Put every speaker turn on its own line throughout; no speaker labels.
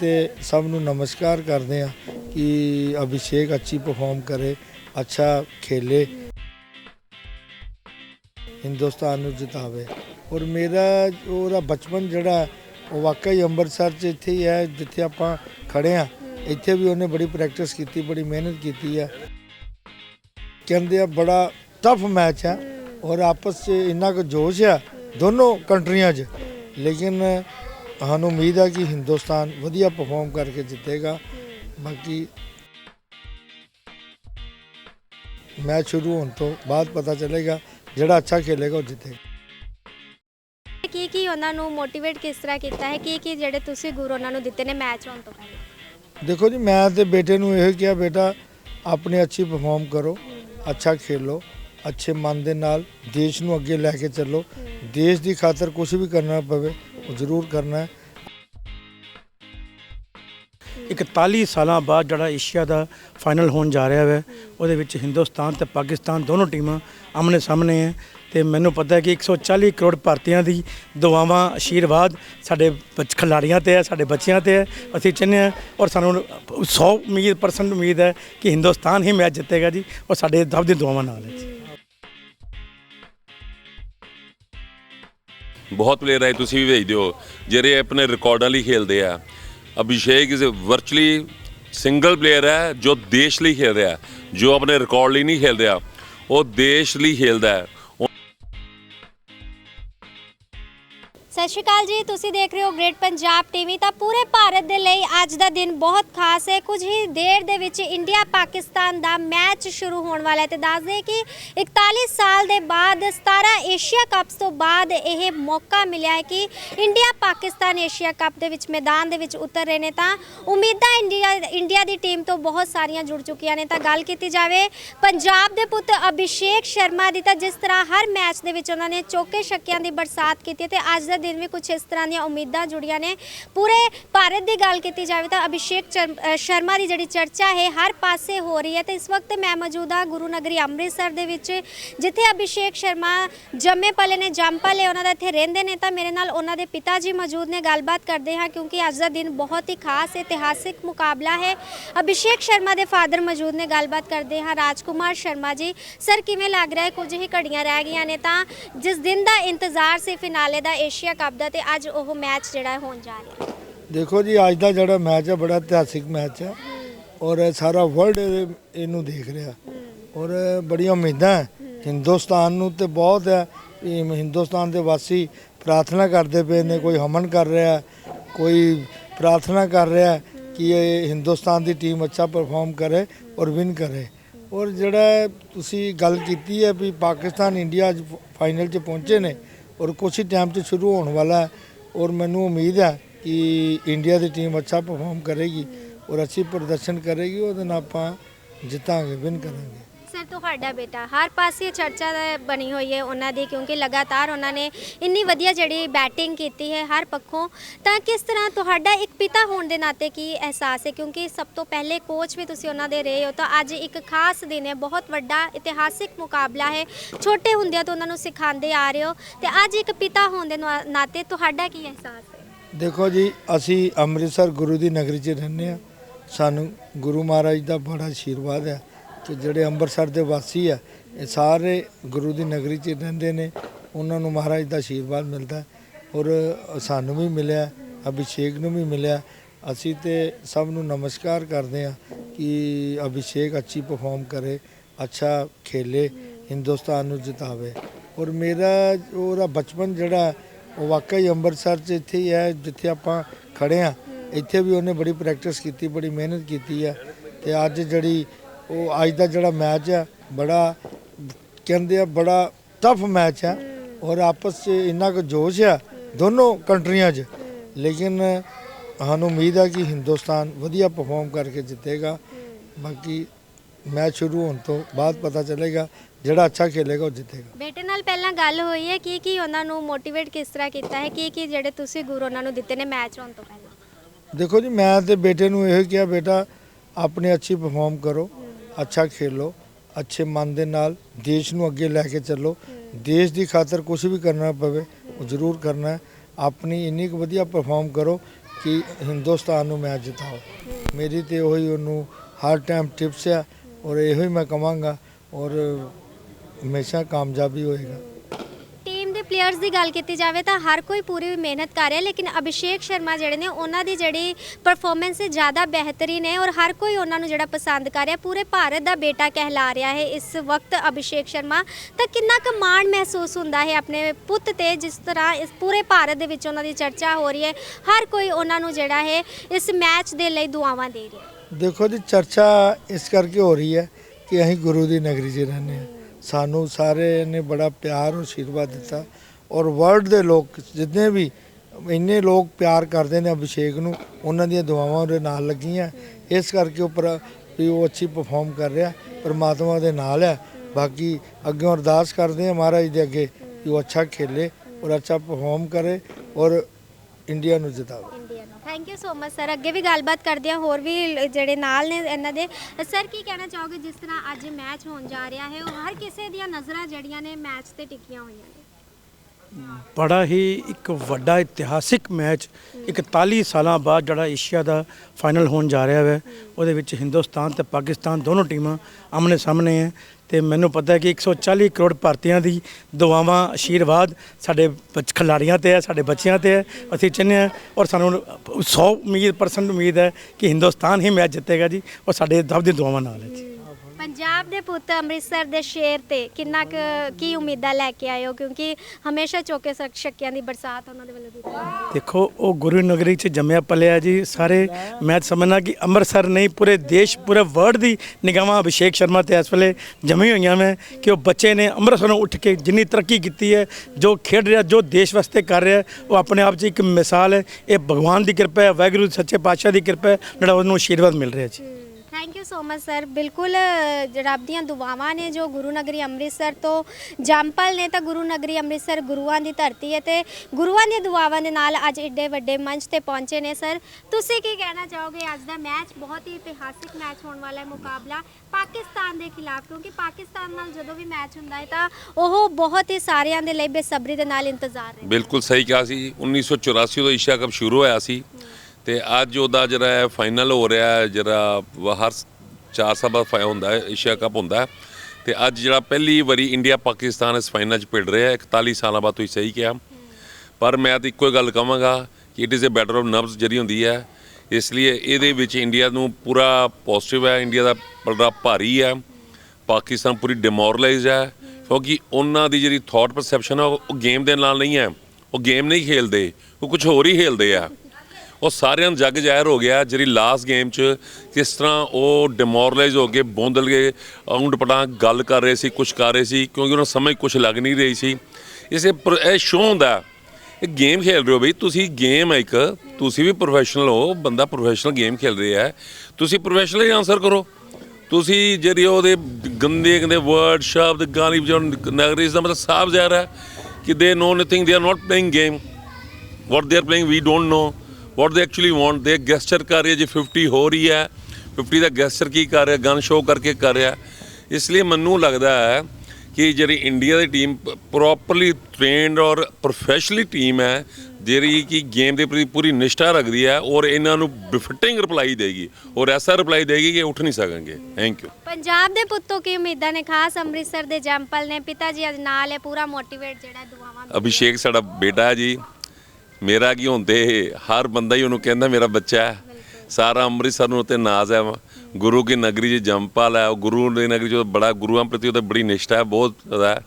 ਤੇ ਸਭ ਨੂੰ ਨਮਸਕਾਰ ਕਰਦੇ ਆ ਕਿ ਅਭਿਸ਼ੇਕ ਅੱਛੀ ਪਰਫਾਰਮ ਕਰੇ, ਅੱਛਾ ਖੇਲੇ। ਹਿੰਦੁਸਤਾਨ ਨੂੰ ਜਿਤਾਵੇ। ਔਰ ਮੇਰਾ, ਉਹਦਾ ਬਚਪਨ ਜਿਹੜਾ, ਉਹ ਵਾਕਈ ਅੰਮ੍ਰਿਤਸਰ 'ਚ ਇੱਥੇ ਹੀ ਹੈ, ਜਿੱਥੇ ਆਪਾਂ ਖੜੇ ਆ ਇੱਥੇ ਵੀ ਉਹਨੇ ਬੜੀ ਪ੍ਰੈਕਟਿਸ ਕੀਤੀ, ਬੜੀ ਮਿਹਨਤ ਕੀਤੀ ਹੈ। ਕਹਿੰਦੇ ਆ, ਬੜਾ ਟਫ ਮੈਚ ਹੈ। ਔਰ ਆਪਸ 'ਚ ਇੰਨਾ ਕੁ ਜੋਸ਼ ਆ ਦੋਨੋਂ ਕੰਟਰੀਆਂ 'ਚ। ਲੇਕਿਨ ਸਾਨੂੰ ਉਮੀਦ ਹੈ ਕਿ ਹਿੰਦੁਸਤਾਨ ਵਧੀਆ ਪਰਫਾਰਮ ਕਰਕੇ ਜਿੱਤੇਗਾ। ਬਾਕੀ ਮੈਚ ਸ਼ੁਰੂ ਹੋਣ ਤੋਂ ਬਾਅਦ ਪਤਾ ਚੱਲੇਗਾ ਜਿਹੜਾ ਅੱਛਾ ਖੇਲੇਗਾ ਉਹ ਜਿੱਤੇਗਾ।
ਕੀ ਕੀ ਉਹਨਾਂ ਨੂੰ ਮੋਟੀਵੇਟ ਕਿਸ ਤਰ੍ਹਾਂ ਕੀਤਾ ਹੈ? ਕੀ ਕੀ ਜਿਹੜੇ ਤੁਸੀਂ ਗੁਰੂ ਉਹਨਾਂ ਨੂੰ ਦਿੱਤੇ ਨੇ ਮੈਚ ਹੋਣ ਤੋਂ ਪਹਿਲਾਂ?
ਦੇਖੋ ਜੀ ਮੈਂ ਤੇ ਬੇਟੇ ਨੂੰ ਇਹ ਕਿਹਾ ਬੇਟਾ ਆਪਣੇ ਅੱਛੀ ਪਰਫਾਰਮ ਕਰੋ ਅੱਛਾ ਖੇਲੋ ਅੱਛੇ ਮਨ ਦੇ ਨਾਲ ਦੇਸ਼ ਨੂੰ ਅੱਗੇ ਲੈ ਕੇ ਚੱਲੋ। ਦੇਸ਼ ਦੀ ਖਾਤਰ ਕੁਝ ਵੀ ਕਰਨਾ ਪਵੇ ਉਹ ਜ਼ਰੂਰ ਕਰਨਾ ਹੈ।
41 ਸਾਲਾਂ ਬਾਅਦ ਜਿਹੜਾ ਏਸ਼ੀਆ ਦਾ ਫਾਈਨਲ ਹੋਣ ਜਾ ਰਿਹਾ ਹੈ ਉਹਦੇ ਵਿੱਚ ਹਿੰਦੁਸਤਾਨ ਤੇ ਪਾਕਿਸਤਾਨ ਦੋਨੋਂ ਟੀਮਾਂ ਆਮਨੇ ਸਾਹਮਣੇ ਹੈ ਤੇ ਮੈਨੂੰ ਪਤਾ ਹੈ ਕਿ 140 ਕਰੋੜ ਭਾਰਤੀਆਂ ਦੀ ਦੁਆਵਾਂ ਆਸ਼ੀਰਵਾਦ ਸਾਡੇ ਬੱਚ- ਖਿਡਾਰੀਆਂ ਤੇ ਹੈ, ਸਾਡੇ ਬੱਚਿਆਂ ਤੇ ਹੈ, ਅਸੀਂ ਚਾਹੁੰਦੇ ਹਾਂ ਔਰ ਸਾਨੂੰ 100 ਉਮੀਦ ਪਰਸੈਂਟ ਉਮੀਦ ਹੈ ਕਿ ਹਿੰਦੁਸਤਾਨ ਹੀ ਮੈਚ ਜਿੱਤੇਗਾ ਜੀ ਔਰ ਸਾਡੇ ਸਭ ਦੀ ਦੁਆਵਾਂ ਨਾਲ ਹੈ।
ਬਹੁਤ ਪਲੇਅਰ ਆਏ ਤੁਸੀਂ ਵੀ ਵੇਚਦੇ ਹੋ ਜਿਹੜੇ ਆਪਣੇ ਰਿਕਾਰਡਾਂ ਲਈ ਖੇਲਦੇ ਆ। Abhishek is virtually single player ਹੈ ਜੋ ਦੇਸ਼ ਲਈ ਖੇਲ ਰਿਹਾ ਹੈ, ਜੋ ਆਪਣੇ ਰਿਕਾਰਡ ਲਈ ਨਹੀਂ ਖੇਲ ਰਿਹਾ ਉਹ ਦੇਸ਼ ਲਈ ਖੇਲਦਾ ਹੈ।
ਸਤਿ ਸ਼੍ਰੀ ਅਕਾਲ ਜੀ, ਤੁਸੀਂ ਦੇਖ ਰਹੇ ਹੋ ਗ੍ਰੇਟ ਪੰਜਾਬ ਟੀਵੀ ਤਾਂ ਪੂਰੇ ਭਾਰਤ ਦੇ ਲਈ ਅੱਜ ਦਾ ਦਿਨ ਬਹੁਤ ਖਾਸ ਹੈ। ਕੁਝ ਹੀ ਦੇਰ ਦੇ ਵਿੱਚ ਇੰਡੀਆ ਪਾਕਿਸਤਾਨ ਦਾ ਮੈਚ ਸ਼ੁਰੂ ਹੋਣ ਵਾਲਾ ਹੈ ਤੇ ਦੱਸ ਦੇ ਕਿ 41 ਸਾਲ ਦੇ ਬਾਅਦ 17 ਏਸ਼ੀਆ ਕੱਪਸ ਤੋਂ ਬਾਅਦ ਇਹ ਮੌਕਾ ਮਿਲਿਆ ਹੈ ਕਿ ਇੰਡੀਆ ਪਾਕਿਸਤਾਨ ਏਸ਼ੀਆ ਕੱਪ ਦੇ ਵਿੱਚ ਮੈਦਾਨ ਦੇ ਵਿੱਚ ਉਤਰ ਰਹੇ ਨੇ। ਤਾਂ ਉਮੀਦਾਂ ਇੰਡੀਆ ਇੰਡੀਆ ਦੀ ਟੀਮ ਤੋਂ ਬਹੁਤ ਸਾਰੀਆਂ ਜੁੜ ਚੁੱਕੀਆਂ ਨੇ। ਤਾਂ ਗੱਲ ਕੀਤੀ ਜਾਵੇ ਪੰਜਾਬ ਦੇ ਪੁੱਤ ਅਭਿਸ਼ੇਕ ਸ਼ਰਮਾ ਦੀ, ਤਾਂ ਜਿਸ ਤਰ੍ਹਾਂ ਹਰ ਮੈਚ ਦੇ ਵਿੱਚ ਉਹਨਾਂ ਨੇ ਚੌਕੇ ਛੱਕਿਆਂ ਦੀ ਬਰਸਾਤ ਕੀਤੀ ਹੈ ਤੇ ਅੱਜ ਦਾ ਦਿਨ ਵੀ ਕੁਝ ਇਸ ਤਰ੍ਹਾਂ ਦੀਆਂ ਉਮੀਦਾਂ ਜੁੜੀਆਂ ਨੇ। ਪੂਰੇ ਭਾਰਤ ਦੀ ਗੱਲ ਕੀਤੀ ਜਾਵੇ ਤਾਂ ਅਭਿਸ਼ੇਕ ਸ਼ਰਮਾ ਦੀ ਜਿਹੜੀ ਚਰਚਾ ਹੈ ਹਰ ਪਾਸੇ ਹੋ ਰਹੀ ਹੈ ਤੇ ਇਸ ਵਕਤ ਮੈਂ ਮੌਜੂਦ ਹਾਂ ਗੁਰੂ ਨਗਰੀ ਅੰਮ੍ਰਿਤਸਰ ਦੇ ਵਿੱਚ, ਜਿੱਥੇ ਅਭਿਸ਼ੇਕ ਸ਼ਰਮਾ ਜੰਮੇ ਪਲੇ ਨੇ, ਜੰਮ ਪਲੇ ਉਹਨਾਂ ਦਾ ਇੱਥੇ ਰਹਿੰਦੇ ਨੇ ਤਾਂ ਮੇਰੇ ਨਾਲ ਉਹਨਾਂ ਦੇ ਪਿਤਾ ਜੀ ਮੌਜੂਦ ਨੇ, ਗੱਲਬਾਤ ਕਰਦੇ ਹਾਂ ਕਿਉਂਕਿ ਅੱਜ ਦਾ ਦਿਨ ਬਹੁਤ ਹੀ ਖਾਸ ਇਤਿਹਾਸਿਕ ਮੁਕਾਬਲਾ ਹੈ। ਅਭਿਸ਼ੇਕ ਸ਼ਰਮਾ ਦੇ ਫਾਦਰ ਮੌਜੂਦ ਨੇ, ਗੱਲਬਾਤ ਕਰਦੇ ਹਾਂ ਰਾਜਕੁਮਾਰ ਸ਼ਰਮਾ ਜੀ। ਸਰ, ਕਿਵੇਂ ਲੱਗ ਰਿਹਾ ਹੈ? ਕੁਝ ਹੀ ਘੜੀਆਂ ਰਹਿ ਗਈਆਂ ਨੇ ਤਾਂ ਜਿਸ ਦਿਨ ਦਾ ਇੰਤਜ਼ਾਰ ਸੀ ਫਿਨਾਲੇ ਦਾ ਏਸ਼ੀਆ ਕੱਪ ਦਾ ਤੇ ਅੱਜ ਉਹ ਮੈਚ ਜਿਹੜਾ ਹੈ ਹੋਣ ਜਾ ਰਿਹਾ ਹੈ।
ਦੇਖੋ ਜੀ ਅੱਜ ਦਾ ਜਿਹੜਾ ਮੈਚ ਹੈ ਬੜਾ ਇਤਿਹਾਸਿਕ ਮੈਚ ਹੈ। ਔਰ ਇਹ ਸਾਰਾ ਵਰਲਡ ਇਹਨੂੰ ਦੇਖ ਰਿਹਾ। ਔਰ ਬੜੀਆਂ ਉਮੀਦਾਂ ਹੈ। ਹਿੰਦੁਸਤਾਨ ਨੂੰ ਤੇ ਬਹੁਤ ਹੈ। ਵੀ ਹਿੰਦੁਸਤਾਨ ਦੇ ਵਾਸੀ ਪ੍ਰਾਰਥਨਾ ਕਰਦੇ ਪਏ ਨੇ ਕੋਈ ਹਮਨ ਕਰ ਰਿਹਾ ਕੋਈ ਪ੍ਰਾਰਥਨਾ ਕਰ ਰਿਹਾ ਕਿ ਇਹ ਹਿੰਦੁਸਤਾਨ ਦੀ ਟੀਮ ਅੱਛਾ ਪਰਫਾਰਮ ਕਰੇ ਔਰ ਵਿਨ ਕਰੇ। ਔਰ ਜਿਹੜਾ ਤੁਸੀਂ ਗੱਲ ਕੀਤੀ ਹੈ ਵੀ ਪਾਕਿਸਤਾਨ ਇੰਡੀਆ ਅੱਜ ਫਾਈਨਲ 'ਚ ਪਹੁੰਚੇ ਨੇ ਔਰ ਕੁਛ ਹੀ ਟਾਈਮ 'ਚ ਸ਼ੁਰੂ ਹੋਣ ਵਾਲਾ ਹੈ ਔਰ ਮੈਨੂੰ ਉਮੀਦ ਹੈ ਕਿ ਇੰਡੀਆ ਦੀ ਟੀਮ ਅੱਛਾ ਪਰਫਾਰਮ ਕਰੇਗੀ ਔਰ ਅੱਛੀ ਪ੍ਰਦਰਸ਼ਨ ਕਰੇਗੀ, ਉਹਦੇ ਨਾਲ ਆਪਾਂ ਜਿੱਤਾਂਗੇ ਵਿਨ ਕਰਾਂਗੇ।
ਸਰ, ਤੁਹਾਡਾ ਬੇਟਾ ਹਰ ਪਾਸੇ ਚਰਚਾ ਦਾ ਬਣੀ ਹੋਈ ਹੈ ਉਹਨਾਂ ਦੀ, ਕਿਉਂਕਿ ਲਗਾਤਾਰ ਉਹਨਾਂ ਨੇ ਇੰਨੀ ਵਧੀਆ ਜਿਹੜੀ ਬੈਟਿੰਗ ਕੀਤੀ ਹੈ ਹਰ ਪੱਖੋਂ। ਤਾਂ ਕਿਸ ਤਰ੍ਹਾਂ ਤੁਹਾਡਾ ਇੱਕ ਪਿਤਾ ਹੋਣ ਦੇ ਨਾਤੇ ਕੀ ਅਹਿਸਾਸ ਹੈ? ਕਿਉਂਕਿ ਸਭ ਤੋਂ ਪਹਿਲੇ ਕੋਚ ਵੀ ਤੁਸੀਂ ਉਹਨਾਂ ਦੇ ਰਹੇ ਹੋ, ਤਾਂ ਅੱਜ ਇੱਕ ਖਾਸ ਦਿਨ ਹੈ, ਬਹੁਤ ਵੱਡਾ ਇਤਿਹਾਸਿਕ ਮੁਕਾਬਲਾ ਹੈ। ਛੋਟੇ ਹੁੰਦਿਆਂ ਤੋਂ ਉਹਨਾਂ ਨੂੰ ਸਿਖਾਉਂਦੇ ਆ ਰਹੇ ਹੋ, ਤੇ ਅੱਜ ਇੱਕ ਪਿਤਾ ਹੋਣ ਦੇ ਨਾ- ਨਾਤੇ ਤੁਹਾਡਾ ਕੀ ਅਹਿਸਾਸ ਹੈ?
ਦੇਖੋ ਜੀ, ਅਸੀਂ ਅੰਮ੍ਰਿਤਸਰ ਗੁਰੂ ਦੀ ਨਗਰੀ 'ਚ ਰਹਿੰਦੇ ਆ ਸਾਨੂੰ ਗੁਰੂ ਮਹਾਰਾਜ ਦਾ ਬੜਾ ਆਸ਼ੀਰਵਾਦ ਹੈ। ਕਿ ਜਿਹੜੇ ਅੰਮ੍ਰਿਤਸਰ ਦੇ ਵਾਸੀ ਆ, ਇਹ ਸਾਰੇ ਗੁਰੂ ਦੀ ਨਗਰੀ 'ਚ ਰਹਿੰਦੇ ਨੇ। ਉਹਨਾਂ ਨੂੰ ਮਹਾਰਾਜ ਦਾ ਆਸ਼ੀਰਵਾਦ ਮਿਲਦਾ ਔਰ ਸਾਨੂੰ ਵੀ ਮਿਲਿਆ, ਅਭਿਸ਼ੇਕ ਨੂੰ ਵੀ ਮਿਲਿਆ। ਅਸੀਂ ਤੇ ਸਭ ਨੂੰ ਨਮਸਕਾਰ ਕਰਦੇ ਆ ਕਿ ਅਭਿਸ਼ੇਕ ਅੱਛੀ ਪਰਫਾਰਮ ਕਰੇ, ਅੱਛਾ ਖੇਲੇ, ਹਿੰਦੁਸਤਾਨ ਨੂੰ ਜਿਤਾਵੇ। ਔਰ ਮੇਰਾ, ਉਹਦਾ ਬਚਪਨ ਜਿਹੜਾ, ਉਹ ਵਾਕਈ ਅੰਮ੍ਰਿਤਸਰ 'ਚ ਇੱਥੇ ਹੀ ਹੈ, ਜਿੱਥੇ ਆਪਾਂ ਖੜੇ ਆ ਇੱਥੇ ਵੀ ਉਹਨੇ ਬੜੀ ਪ੍ਰੈਕਟਿਸ ਕੀਤੀ, ਬੜੀ ਮਿਹਨਤ ਕੀਤੀ ਹੈ। ਤੇ ਅੱਜ ਜਿਹੜੀ ਉਹ ਅੱਜ ਦਾ ਜਿਹੜਾ ਮੈਚ ਹੈ ਬੜਾ ਕਹਿੰਦੇ ਆ ਬੜਾ ਟਫ ਮੈਚ ਹੈ। ਔਰ ਆਪਸ 'ਚ ਇੰਨਾ ਕੁ ਜੋਸ਼ ਆ ਦੋਨੋਂ ਕੰਟਰੀਆਂ 'ਚ। ਲੇਕਿਨ ਸਾਨੂੰ ਉਮੀਦ ਹੈ ਕਿ ਹਿੰਦੁਸਤਾਨ ਵਧੀਆ ਪਰਫਾਰਮ ਕਰਕੇ ਜਿੱਤੇਗਾ। ਬਾਕੀ ਮੈਚ ਸ਼ੁਰੂ ਹੋਣ ਤੋਂ ਬਾਅਦ ਪਤਾ ਚੱਲੇਗਾ ਜਿਹੜਾ ਅੱਛਾ ਖੇਲੇਗਾ ਉਹ ਜਿੱਤੇਗਾ।
ਬੇਟੇ ਨਾਲ ਪਹਿਲਾਂ ਗੱਲ ਹੋਈ ਹੈ ਕੀ ਕੀ ਉਹਨਾਂ ਨੂੰ ਮੋਟੀਵੇਟ ਕਿਸ ਤਰ੍ਹਾਂ ਕੀਤਾ ਹੈ ਕੀ ਕੀ ਜਿਹੜੇ ਤੁਸੀਂ ਗੁਰੂ ਉਹਨਾਂ ਨੂੰ ਦਿੱਤੇ ਨੇ ਮੈਚ ਹੋਣ ਤੋਂ ਪਹਿਲਾਂ?
ਦੇਖੋ ਜੀ ਮੈਂ ਤੇ ਬੇਟੇ ਨੂੰ ਇਹ ਕਿਹਾ ਬੇਟਾ ਆਪਣੇ ਅੱਛੀ ਪਰਫਾਰਮ ਕਰੋ। ਅੱਛਾ ਖੇਲੋ, ਅੱਛੇ ਮਨ ਦੇ ਨਾਲ ਦੇਸ਼ ਨੂੰ ਅੱਗੇ ਲੈ ਕੇ ਚੱਲੋ। ਦੇਸ਼ ਦੀ ਖਾਤਰ ਕੁਝ ਵੀ ਕਰਨਾ ਪਵੇ, ਉਹ ਜ਼ਰੂਰ ਕਰਨਾ ਹੈ। ਆਪਣੀ ਇੰਨੀ ਕੁ ਵਧੀਆ ਪਰਫਾਰਮ ਕਰੋ ਕਿ ਹਿੰਦੁਸਤਾਨ ਨੂੰ ਮੈਚ ਜਿਤਾਓ। ਮੇਰੀ ਤੇ ਉਹੀ ਉਹਨੂੰ ਹਰ ਟਾਈਮ ਟਿਪਸ ਆ ਔਰ ਇਹੋ ਹੀ ਮੈਂ ਕਵਾਂਗਾ ਔਰ ਹਮੇਸ਼ਾ ਕਾਮਯਾਬੀ ਹੋਏਗਾ।
ਪਲੇਅਰਸ ਦੀ ਗੱਲ ਕੀਤੀ ਜਾਵੇ ਤਾਂ ਹਰ ਕੋਈ ਪੂਰੀ ਮਿਹਨਤ ਕਰ ਰਿਹਾ, ਲੇਕਿਨ ਅਭਿਸ਼ੇਕ ਸ਼ਰਮਾ ਜਿਹੜੇ ਨੇ, ਉਹਨਾਂ ਦੀ ਜਿਹੜੀ ਪਰਫਾਰਮੈਂਸ ਜ਼ਿਆਦਾ ਬਿਹਤਰੀਨ ਹੈ ਔਰ ਹਰ ਕੋਈ ਉਹਨਾਂ ਨੂੰ ਜਿਹੜਾ ਪਸੰਦ ਕਰ ਰਿਹਾ, ਪੂਰੇ ਭਾਰਤ ਦਾ ਬੇਟਾ ਕਹਿਲਾ ਰਿਹਾ ਹੈ ਇਸ ਵਕਤ ਅਭਿਸ਼ੇਕ ਸ਼ਰਮਾ। ਤਾਂ ਕਿੰਨਾ ਕੁ ਮਾਣ ਮਹਿਸੂਸ ਹੁੰਦਾ ਹੈ ਆਪਣੇ ਪੁੱਤ ਤੇ, ਜਿਸ ਤਰ੍ਹਾਂ ਇਸ ਪੂਰੇ ਭਾਰਤ ਦੇ ਵਿੱਚ ਉਹਨਾਂ ਦੀ ਚਰਚਾ ਹੋ ਰਹੀ ਹੈ, ਹਰ ਕੋਈ ਉਹਨਾਂ ਨੂੰ ਜਿਹੜਾ ਹੈ ਇਸ ਮੈਚ ਦੇ ਲਈ ਦੁਆਵਾਂ ਦੇ ਰਿਹਾ।
ਦੇਖੋ ਜੀ, ਚਰਚਾ ਇਸ ਕਰਕੇ ਹੋ ਰਹੀ ਹੈ ਕਿ ਅਸੀਂ ਗੁਰੂ ਦੀ ਨਗਰੀ 'ਚ ਰਹਿੰਦੇ ਹਾਂ। ਸਾਨੂੰ ਸਾਰੇ ਨੇ ਬੜਾ ਪਿਆਰ ਔਰ ਆਸ਼ੀਰਵਾਦ ਦਿੱਤਾ। ਔਰ ਵਰਲਡ ਦੇ ਲੋਕ ਜਿੰਨੇ ਵੀ ਇੰਨੇ ਲੋਕ ਪਿਆਰ ਕਰਦੇ ਨੇ ਅਭਿਸ਼ੇਕ ਨੂੰ, ਉਹਨਾਂ ਦੀਆਂ ਦੁਆਵਾਂ ਉਹਦੇ ਨਾਲ ਲੱਗੀਆਂ। ਇਸ ਕਰਕੇ ਉੱਪਰ ਵੀ ਉਹ ਅੱਛੀ ਪਰਫਾਰਮ ਕਰ ਰਿਹਾ, ਪਰਮਾਤਮਾ ਦੇ ਨਾਲ ਹੈ। ਬਾਕੀ ਅੱਗੇ ਅਰਦਾਸ ਕਰਦੇ ਹਾਂ ਮਹਾਰਾਜ ਦੇ ਅੱਗੇ ਕਿ ਉਹ ਅੱਛਾ ਖੇਲੇ ਔਰ ਅੱਛਾ ਪਰਫਾਰਮ ਕਰੇ ਔਰ ਇੰਡੀਆ ਨੂੰ ਜਿਤਾਵੇ।
Thank you so much sir ਅੱਗੇ ਵੀ ਗੱਲਬਾਤ ਕਰਦੇ ਹਾਂ, ਹੋਰ ਵੀ ਜਿਹੜੇ ਨਾਲ ਨੇ ਇਹਨਾਂ ਦੇ। ਸਰ ਕੀ ਕਹਿਣਾ ਚਾਹੋਗੇ ਜਿਸ ਤਰ੍ਹਾਂ ਅੱਜ ਮੈਚ ਹੋਣ ਜਾ ਰਿਹਾ ਹੈ? ਉਹ ਹਰ ਕਿਸੇ ਦੀਆਂ ਨਜ਼ਰਾਂ ਜਿਹੜੀਆਂ ਨੇ ਮੈਚ ਤੇ ਟਿਕੀਆਂ ਹੋਈਆਂ ਨੇ।
ਬੜਾ ਹੀ ਇੱਕ ਵੱਡਾ ਇਤਿਹਾਸਿਕ ਮੈਚ 41 ਸਾਲਾਂ ਬਾਅਦ ਜਿਹੜਾ ਏਸ਼ੀਆ ਦਾ ਫਾਈਨਲ ਹੋਣ ਜਾ ਰਿਹਾ ਹੈ ਉਹਦੇ ਵਿੱਚ ਹਿੰਦੁਸਤਾਨ ਤੇ ਪਾਕਿਸਤਾਨ ਦੋਨੋਂ ਟੀਮਾਂ ਆਮਨੇ ਸਾਹਮਣੇ ਹੈ ਤੇ ਮੈਨੂੰ ਪਤਾ ਹੈ ਕਿ 140 ਕਰੋੜ ਭਾਰਤੀਆਂ ਦੀ ਦੁਆਵਾਂ ਆਸ਼ੀਰਵਾਦ ਸਾਡੇ ਬੱਚ- ਖਿਡਾਰੀਆਂ ਤੇ ਹੈ, ਸਾਡੇ ਬੱਚਿਆਂ ਤੇ ਹੈ, ਅਸੀਂ ਚਾਹੁੰਦੇ ਹਾਂ ਔਰ ਸਾਨੂੰ 100 ਉਮੀਦ, ਪਰਸੈਂਟ ਉਮੀਦ ਹੈ ਕਿ ਹਿੰਦੁਸਤਾਨ ਹੀ ਮੈਚ ਜਿੱਤੇਗਾ ਜੀ, ਔਰ ਸਾਡੇ ਸਭ ਦੀ ਦੁਆਵਾਂ ਨਾਲ ਹੈ ਜੀ।
ਪੰਜਾਬ ਦੇ ਪੁੱਤ ਅੰਮ੍ਰਿਤਸਰ ਦੇ ਸ਼ੇਰ ਤੇ ਕਿੰਨਾ ਕੁ ਕੀ ਉਮੀਦਾਂ ਲੈ ਕੇ ਆਏ ਹੋ? ਕਿਉਂਕਿ ਹਮੇਸ਼ਾ ਚੌਕੇ ਸਕ- ਦੀ ਬਰਸਾਤ ਉਹਨਾਂ ਦੇ ਵੱਲੋਂ ਦਿੱਤੀ ਜਾਂਦੀ ਹੈ।
ਦੇਖੋ ਉਹ ਗੁਰੂ ਨਗਰੀ ਚ ਜੰਮਿਆ ਪਲਿਆ ਜੀ। ਸਾਰੇ ਮੈਂ ਤਾਂ ਸਮਝਣਾ ਕਿ ਅੰਮ੍ਰਿਤਸਰ ਨਹੀਂ ਪੂਰੇ ਦੇਸ਼ ਪੂਰੇ ਵਰਲਡ ਦੀ ਨਿਗਾਹਾਂ ਅਭਿਸ਼ੇਕ ਸ਼ਰਮਾ ਤੇ ਇਸ ਵੇਲੇ ਜਮੀ ਹੋਈਆਂ ਮੈਂ ਕਿ ਉਹ ਬੱਚੇ ਨੇ ਅੰਮ੍ਰਿਤਸਰੋਂ ਉੱਠ ਕੇ ਜਿੰਨੀ ਤਰੱਕੀ ਕੀਤੀ ਹੈ ਜੋ ਖੇਡ ਰਿਹਾ ਜੋ ਦੇਸ਼ ਵਾਸਤੇ ਕਰ ਰਿਹਾ ਉਹ ਆਪਣੇ ਆਪ 'ਚ ਇੱਕ ਮਿਸਾਲ ਹੈ। ਇਹ ਭਗਵਾਨ ਦੀ ਕਿਰਪਾ ਹੈ ਵਾਹਿਗੁਰੂ ਸੱਚੇ ਪਾਤਸ਼ਾਹ ਦੀ ਕਿਰਪਾ ਹੈ ਜਿਹੜਾ ਉਹਨੂੰ ਆਸ਼ੀਰਵਾਦ ਮਿਲ ਰਿਹਾ ਜੀ।
Thank you so much sir ਬਿਲਕੁਲ ਅ, ਰੱਬ ਦੀਆਂ ਦੁਆਵਾਂ ਨੇ ਜੋ ਗੁਰੂ ਨਗਰੀ ਅੰਮ੍ਰਿਤਸਰ ਤੋਂ ਜੰਪਲ ਨੇ ਤਾਂ ਗੁਰੂ ਨਗਰੀ ਅੰਮ੍ਰਿਤਸਰ ਗੁਰੂਆਂ ਦੀ ਧਰਤੀ ਹੈ ਤੇ ਗੁਰੂਆਂ ਦੀਆਂ ਦੁਆਵਾਂ ਦੇ ਨਾਲ ਅੱਜ ਏਡੇ ਵੱਡੇ ਮੰਚ ਤੇ ਪਹੁੰਚੇ ਨੇ ਸਰ ਤੁਸੀਂ ਕੀ ਕਹਿਣਾ ਚਾਹੋਗੇ? ਅੱਜ ਦਾ ਮੈਚ ਬਹੁਤ ਹੀ ਇਤਿਹਾਸਿਕ ਮੈਚ ਹੋਣ ਵਾਲਾ ਹੈ ਮੁਕਾਬਲਾ ਪਾਕਿਸਤਾਨ ਦੇ ਖਿਲਾਫ ਕਿਉਂਕਿ ਪਾਕਿਸਤਾਨ ਨਾਲ ਜਦੋਂ ਵੀ ਮੈਚ ਹੁੰਦਾ ਹੈ ਤਾਂ ਉਹ ਬਹੁਤ ਹੀ ਸਾਰਿਆਂ ਦੇ ਲਈ ਬੇਸਬਰੀ ਦੇ ਨਾਲ ਇੰਤਜ਼ਾਰ ਰਹੇ
ਬਿਲਕੁਲ ਸਹੀ ਕਿਹਾ ਸੀ। 1984 ਤੋਂ ਏਸ਼ੀਆ ਕੱਪ ਸ਼ੁਰੂ ਹੋਇਆ ਸੀ। ਤੇ ਅੱਜ ਉਹਦਾ ਜਿਹੜਾ ਫਾਈਨਲ ਹੋ ਰਿਹਾ ਜਿਹੜਾ ਹਰ 4 ਸਾਲ ਬਾਅਦ ਫਾਈ ਹੁੰਦਾ ਹੈ, ਏਸ਼ੀਆ ਕੱਪ ਹੁੰਦਾ ਹੈ। ਤੇ ਅੱਜ ਜਿਹੜਾ ਪਹਿਲੀ ਵਾਰੀ ਇੰਡੀਆ ਪਾਕਿਸਤਾਨ ਇਸ ਫਾਈਨਲ 'ਚ ਭਿੜ ਰਿਹਾ ਹੈ 41 ਸਾਲਾਂ ਬਾਅਦ ਤੁਸੀਂ ਸਹੀ ਕਿਹਾ। ਪਰ ਮੈਂ ਤਾਂ ਇੱਕੋ ਹੀ ਗੱਲ ਕਹਾਂਗਾ ਕਿ it is a better of nervous ਜਿਹੜੀ ਹੁੰਦੀ ਹੈ। ਇਸ ਲਈ ਇਹਦੇ ਵਿੱਚ ਇੰਡੀਆ ਨੂੰ ਪੂਰਾ ਪੋਜ਼ਿਟਿਵ ਹੈ ਇੰਡੀਆ ਦਾ ਬੜਾ ਭਾਰੀ ਹੈ। ਪਾਕਿਸਤਾਨ ਪੂਰੀ ਡਿਮੋਰਲਾਈਜ਼ ਹੈ, ਕਿਉਂਕਿ ਉਹਨਾਂ ਦੀ ਜਿਹੜੀ ਥਾਟ ਪਰਸੈਪਸ਼ਨ ਹੈ, ਉਹ ਗੇਮ ਦੇ ਨਾਲ ਨਹੀਂ ਹੈ। ਉਹ ਗੇਮ ਨਹੀਂ ਖੇਲਦੇ, ਉਹ ਕੁਝ ਹੋਰ ਹੀ ਖੇਲਦੇ ਆ। ਉਹ ਸਾਰਿਆਂ ਨੂੰ ਜੱਗ ਜ਼ਾਹਿਰ ਹੋ ਗਿਆ, ਜਿਹੜੀ ਲਾਸਟ ਗੇਮ 'ਚ ਕਿਸ ਤਰ੍ਹਾਂ ਉਹ ਡਿਮੋਰਲਾਈਜ਼ ਹੋ ਕੇ ਬੋਂਦਲ ਗਏ, ਆਉਂਡ ਪਟਾਂ ਗੱਲ ਕਰ ਰਹੇ ਸੀ ਕੁਝ ਕਰ ਰਹੇ ਸੀ, ਕਿਉਂਕਿ ਉਹਨਾਂ ਸਮਝ ਕੁਝ ਲੱਗ ਨਹੀਂ ਰਹੀ ਸੀ। ਇਸੇ ਪਰ- ਇਹ ਸ਼ੋਅ ਹੁੰਦਾ ਇਹ ਗੇਮ ਖੇਡ ਰਹੇ ਹੋ ਬਈ, ਤੁਸੀਂ ਗੇਮ ਹੈ ਇੱਕ, ਤੁਸੀਂ ਵੀ ਪ੍ਰੋਫੈਸ਼ਨਲ ਹੋ, ਬੰਦਾ ਪ੍ਰੋਫੈਸ਼ਨਲ ਗੇਮ ਖੇਡ ਰਿਹਾ ਹੈ। ਤੁਸੀਂ ਪ੍ਰੋਫੈਸ਼ਨਲੀ ਆਨਸਰ ਕਰੋ। ਤੁਸੀਂ ਜਿਹੜੀ ਉਹਦੇ ਗੰਦੇ ਗੰਦੇ ਵਰਡ ਸ਼ਬਦ, ਗਾਲੀ ਵਜਾਉਣ ਨਗਰੀ ਦਾ ਮਤਲਬ ਸਾਫ਼ ਜ਼ਾਹਿਰ ਹੈ, ਕਿ they know nothing they are not playing game what they are playing we don't know what they actually want they gesture ਕਰ ਰਹੇ ਜੀ 50 ਹੋ ਰਹੀ ਹੈ 50 ਦਾ gesture ਕੀ ਕਰ ਰਿਹਾ ਗਨ ਸ਼ੋ ਕਰਕੇ ਕਰ ਰਿਹਾ ਇਸ ਲਈ ਮੈਨੂੰ ਲੱਗਦਾ ਹੈ ਕਿ ਜਿਹੜੀ ਇੰਡੀਆ ਦੀ ਟੀਮ ਪ੍ਰੋਪਰਲੀ ਟ੍ਰੇਨਡ ਔਰ ਪ੍ਰੋਫੈਸ਼ਨਲੀ ਟੀਮ ਹੈ ਜਿਹੜੀ ਕਿ ਗੇਮ ਦੇ ਪ੍ਰਤੀ ਪੂਰੀ ਨਿਸ਼ਠਾ ਰੱਖਦੀ ਹੈ ਔਰ ਇਹਨਾਂ ਨੂੰ ਬਿਫਟਿੰਗ ਰਿਪਲਾਈ ਦੇਗੀ ਔਰ ਐਸਾ ਰਿਪਲਾਈ ਦੇਗੀ ਕਿ ਉੱਠ ਨਹੀਂ ਸਕਣਗੇ ਥੈਂਕ ਯੂ
ਪੰਜਾਬ ਦੇ ਪੁੱਤੋਂ ਕੀ ਉਮੀਦਾਂ ਨੇ ਖਾਸ ਅੰਮ੍ਰਿਤਸਰ ਦੇ ਜੰਪਲ ਨੇ ਪਿਤਾ ਜੀ ਅੱਜ ਨਾਲ ਹੈ ਪੂਰਾ ਮੋਟੀਵੇਟ ਜਿਹੜਾ ਦੁਆਵਾਂ ਦੇ
ਅਭਿਸ਼ੇਕ ਸਾਡਾ ਬੇਟਾ ਹੈ ਜੀ ਮੇਰਾ ਕੀ ਹੁੰਦੇ, ਹਰ ਬੰਦਾ ਹੀ ਉਹਨੂੰ ਕਹਿੰਦਾ ਮੇਰਾ ਬੱਚਾ ਹੈ। ਸਾਰਾ ਅੰਮ੍ਰਿਤਸਰ ਨੂੰ ਤੇ ਨਾਜ਼ ਹੈ। ਗੁਰੂ ਕੀ ਨਗਰੀ 'ਚ ਜੰਪਾਲ ਹੈ। ਉਹ ਗੁਰੂ ਦੀ ਨਗਰੀ 'ਚ ਬੜਾ, ਗੁਰੂਆਂ ਪ੍ਰਤੀ ਉਹਦਾ ਬੜੀ ਨਿਸ਼ਠਾ ਹੈ, ਬਹੁਤ ਜ਼ਿਆਦਾ ਹੈ।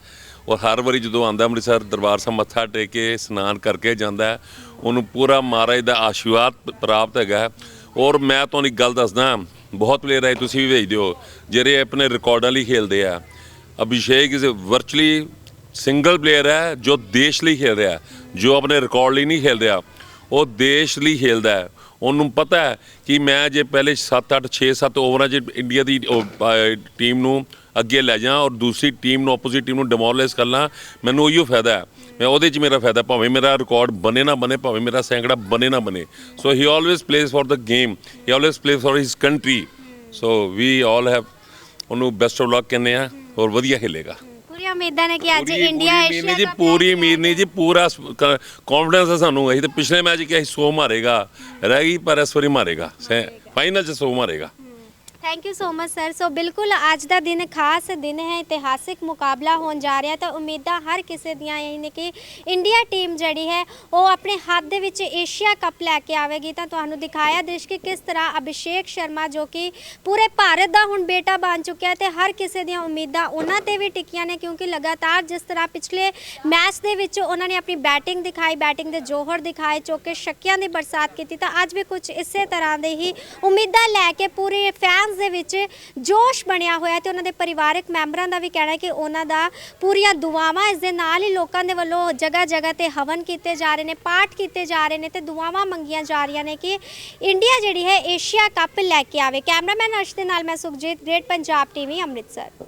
ਔਰ ਹਰ ਵਾਰੀ ਜਦੋਂ ਆਂਦਾ ਅੰਮ੍ਰਿਤਸਰ, ਦਰਬਾਰ ਸਾਹਿਬ ਮੱਥਾ ਟੇਕ ਕੇ ਇਸ਼ਨਾਨ ਕਰਕੇ ਜਾਂਦਾ ਉਹਨੂੰ ਪੂਰਾ ਮਹਾਰਾਜ ਦਾ ਆਸ਼ੀਰਵਾਦ ਪ੍ਰਾਪਤ ਹੈਗਾ ਔਰ ਮੈਂ ਤੁਹਾਨੂੰ ਇੱਕ ਗੱਲ ਦੱਸਦਾ ਬਹੁਤ ਪਲੇਅਰ ਆਏ, ਤੁਸੀਂ ਵੀ ਵੇਚ ਦਿਓ। ਜਿਹੜੇ ਆਪਣੇ ਰਿਕਾਰਡਾਂ ਲਈ ਖੇਲਦੇ ਆ, Abhishek is virtually single player ਹੈ ਜੋ ਦੇਸ਼ ਲਈ ਖੇਡ ਰਿਹਾ ਜੋ ਆਪਣੇ ਰਿਕਾਰਡ ਲਈ ਨਹੀਂ ਖੇਲ ਰਿਹਾ ਉਹ ਦੇਸ਼ ਲਈ ਖੇਲਦਾ ਹੈ। ਉਹਨੂੰ ਪਤਾ ਹੈ ਕਿ ਮੈਂ ਜੇ ਪਹਿਲੇ 7 8 6 7 ਓਵਰਾਂ 'ਚ ਇੰਡੀਆ ਦੀ ਟੀਮ ਨੂੰ ਅੱਗੇ ਲੈ ਜਾਵਾਂ ਔਰ ਦੂਸਰੀ ਟੀਮ ਨੂੰ ਆਪੋਜ਼ਿਟ ਟੀਮ ਨੂੰ ਡਿਮੋਰਲਾਈਜ਼ ਕਰ ਲਾਂ, ਮੈਨੂੰ ਉਹੀਓ ਫਾਇਦਾ ਹੈ। ਮੈਂ ਉਹਦੇ 'ਚ ਮੇਰਾ ਫਾਇਦਾ, ਭਾਵੇਂ ਮੇਰਾ ਰਿਕਾਰਡ ਬਣੇ ਨਾ ਬਣੇ, ਭਾਵੇਂ ਮੇਰਾ ਸੈਂਕੜਾ ਬਣੇ ਨਾ ਬਣੇ। So he always plays for the game he always plays for his country so we all have ਉਹਨੂੰ ਬੈਸਟ ਆਫ ਲੱਕ ਕਹਿੰਦੇ ਆ ਔਰ ਵਧੀਆ ਖੇਲੇਗਾ।
ਉਮੀਦਾਂ ਨੇ ਕਿ ਅੱਜ
ਪੂਰੀ-
ਇੰਡੀਆ
ਪੂਰੀ ਉਮੀਦ
ਏਸ਼ੀਆ
ਨਹੀਂ ਜੀ
ਕੱਪ
ਪੂਰੀ ਉਮੀਦ ਨਹੀਂ ਜੀ ਪੂਰਾ ਕੌਨਫੀਡੈਂਸ ਹੈ ਸਾਨੂੰ। ਅਸੀਂ ਤੇ ਪਿਛਲੇ ਮੈਚ ਕਿ ਅਸੀਂ 100 ਮਾਰੇਗਾ। ਰਹਿ ਗਈ ਪਰ ਇਸ ਵਾਰੀ ਮਾਰੇਗਾ। ਫਾਈਨਲ ਚ 100 ਮਾਰੇਗਾ।
Thank you so much sir so ਬਿਲਕੁਲ ਅੱਜ ਦਾ ਦਿਨ ਖਾਸ ਦਿਨ ਹੈ, ਇਤਿਹਾਸਿਕ ਮੁਕਾਬਲਾ ਹੋਣ ਜਾ ਰਿਹਾ ਤਾਂ ਉਮੀਦਾਂ ਹਰ ਕਿਸੇ ਦੀਆਂ ਇਹ ਨੇ ਕਿ ਇੰਡੀਆ ਟੀਮ ਜਿਹੜੀ ਹੈ, ਉਹ ਆਪਣੇ ਹੱਥ ਦੇ ਵਿੱਚ ਏਸ਼ੀਆ ਕੱਪ ਲੈ ਕੇ ਆਵੇਗੀ ਤਾਂ ਤੁਹਾਨੂੰ ਦਿਖਾਇਆ ਦ੍ਰਿਸ਼ ਕਿ ਕਿਸ ਤਰ੍ਹਾਂ ਅਭਿਸ਼ੇਕ ਸ਼ਰਮਾ ਜੋ ਕਿ ਪੂਰੇ ਭਾਰਤ ਦਾ ਹੁਣ ਬੇਟਾ ਬਣ ਚੁੱਕਿਆ ਹੈ ਤੇ ਹਰ ਕਿਸੇ ਦੀਆਂ ਉਮੀਦਾਂ ਉਹਨਾਂ ਤੇ ਵੀ ਟਿਕੀਆਂ ਨੇ ਕਿਉਂਕਿ ਲਗਾਤਾਰ ਜਿਸ ਤਰ੍ਹਾਂ ਪਿਛਲੇ ਮੈਚ ਦੇ ਵਿੱਚ ਉਹਨਾਂ ਨੇ ਆਪਣੀ ਬੈਟਿੰਗ ਦਿਖਾਈ ਬੈਟਿੰਗ ਦੇ ਜੋਹਰ ਦਿਖਾਏ, ਚੌਕੇ ਛੱਕਿਆਂ ਦੀ ਬਰਸਾਤ ਕੀਤੀ ਤਾਂ ਅੱਜ ਵੀ ਕੁਝ ਇਸੇ ਤਰ੍ਹਾਂ ਦੇ ਹੀ ਉਮੀਦਾਂ ਲੈ ਕੇ ਪੂਰੇ ਫੈਨ ਫੈਨਸ ਦੇ ਵਿੱਚ ਜੋਸ਼ ਬਣਿਆ ਹੋਇਆ ਤੇ ਉਹਨਾਂ ਦੇ ਪਰਿਵਾਰਕ ਮੈਂਬਰਾਂ ਦਾ ਵੀ ਕਹਿਣਾ ਹੈ ਕਿ ਉਹਨਾਂ ਦਾ ਪੂਰੀਆਂ ਦੁਆਵਾਂ ਇਸ ਦੇ ਨਾਲ ਹੀ ਲੋਕਾਂ ਦੇ ਵੱਲੋਂ ਜਗ੍ਹਾ ਜਗ੍ਹਾ ਤੇ ਹਵਨ ਕੀਤੇ ਜਾ ਰਹੇ ਨੇ, ਪਾਠ ਕੀਤੇ ਜਾ ਰਹੇ ਨੇ ਤੇ ਦੁਆਵਾਂ ਮੰਗੀਆਂ ਜਾ ਰਹੀਆਂ ਨੇ ਕਿ ਇੰਡੀਆ ਜਿਹੜੀ ਹੈ ਏਸ਼ੀਆ ਕੱਪ ਲੈ ਕੇ ਆਵੇ। ਕੈਮਰਾਮੈਨ ਅਰਸ਼ ਦੇ ਨਾਲ ਮੈਂ ਸੁਖਜੀਤ ਗ੍ਰੇਟ ਪੰਜਾਬ ਟੀਵੀ ਅੰਮ੍ਰਿਤਸਰ।